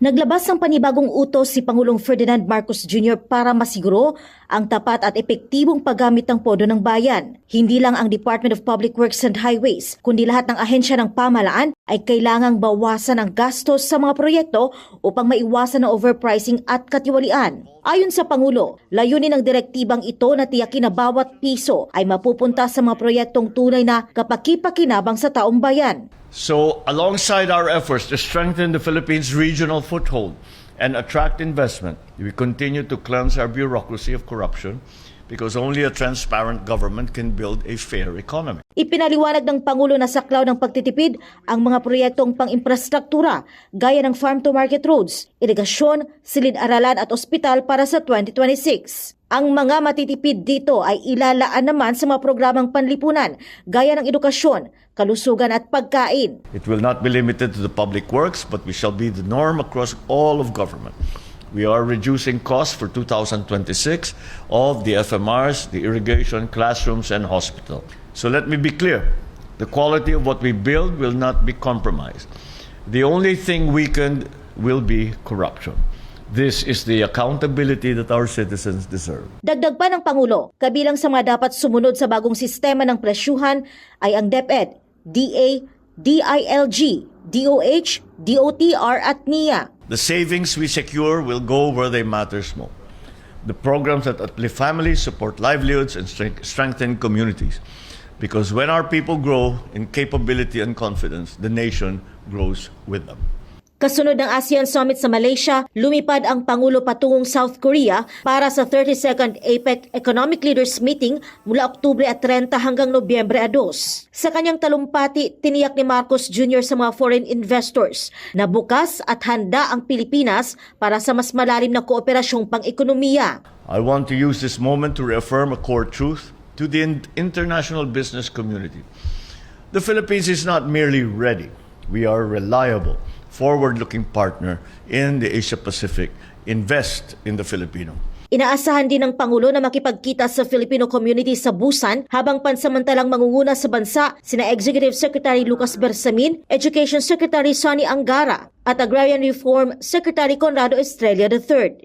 Naglabas ng panibagong utos si Pangulong Ferdinand Marcos Jr. para masiguro ang tapat at epektibong paggamit ng podo ng bayan. Hindi lang ang Department of Public Works and Highways, kundi lahat ng ahensya ng pamalaan ay kailangang bawasan ang gastos sa mga proyekto upang maiwasan ang overpricing at katiwalian. Ayon sa Pangulo, layunin ng direktibang ito na tiyakin na bawat piso ay mapupunta sa mga proyektong tunay na kapakipakinabang sa taong bayan. So, alongside our efforts to strengthen the Philippines' regional foothold and attract investment, we continue to cleanse our bureaucracy of corruption because only a transparent government can build a fair economy. Ipinaliwanag ng Pangulo na saklaw ng pagtitipid ang mga proyektong pang-infrastruktura gaya ng farm-to-market roads, irigasyon, silid-aralan at ospital para sa 2026. Ang mga matitipid dito ay ilalaan naman sa mga programang panlipunan gaya ng edukasyon, kalusugan at pagkain. It will not be limited to the public works, but we shall be the norm across all of government. We are reducing costs for 2026 of the FMRs, the irrigation, classrooms, and hospital. So let me be clear. The quality of what we build will not be compromised. The only thing weakened will be corruption. This is the accountability that our citizens deserve. Dagdag pa ng Pangulo, kabilang sa mga dapat sumunod sa bagong sistema ng presyuhan ay ang DepEd, DA, DILG, DOH, DOTR at NIA. The savings we secure will go where they matters most. The programs that uplift families, support livelihoods, and strength- strengthen communities. Because when our people grow in capability and confidence, the nation grows with them. Kasunod ng ASEAN Summit sa Malaysia, lumipad ang Pangulo patungong South Korea para sa 32nd APEC Economic Leaders Meeting mula Oktubre at 30 hanggang Nobyembre 2. Sa kanyang talumpati, tiniyak ni Marcos Jr. sa mga foreign investors na bukas at handa ang Pilipinas para sa mas malalim na kooperasyong pang-ekonomiya. I want to use this moment to reaffirm a core truth to the in- international business community. The Philippines is not merely ready, we are reliable, forward looking partner in the Asia Pacific. Invest in the Filipino. Inaasahan din ng Pangulo na makipagkita sa Filipino community sa Busan habang pansamantalang mangunguna sa bansa sina Executive Secretary Lucas Bersamin, Education Secretary Sonny Angara at Agrarian Reform Secretary Conrado Estrella III.